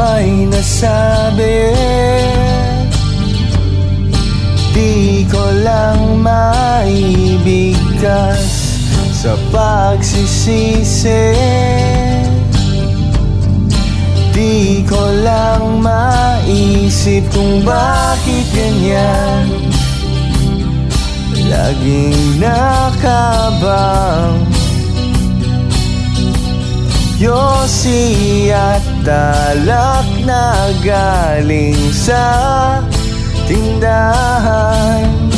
May nasabi Sa pagsisisi. Di ko lang maisip kung bakit ganyan. Laging nakabang Yosi at talak na galing sa tindahan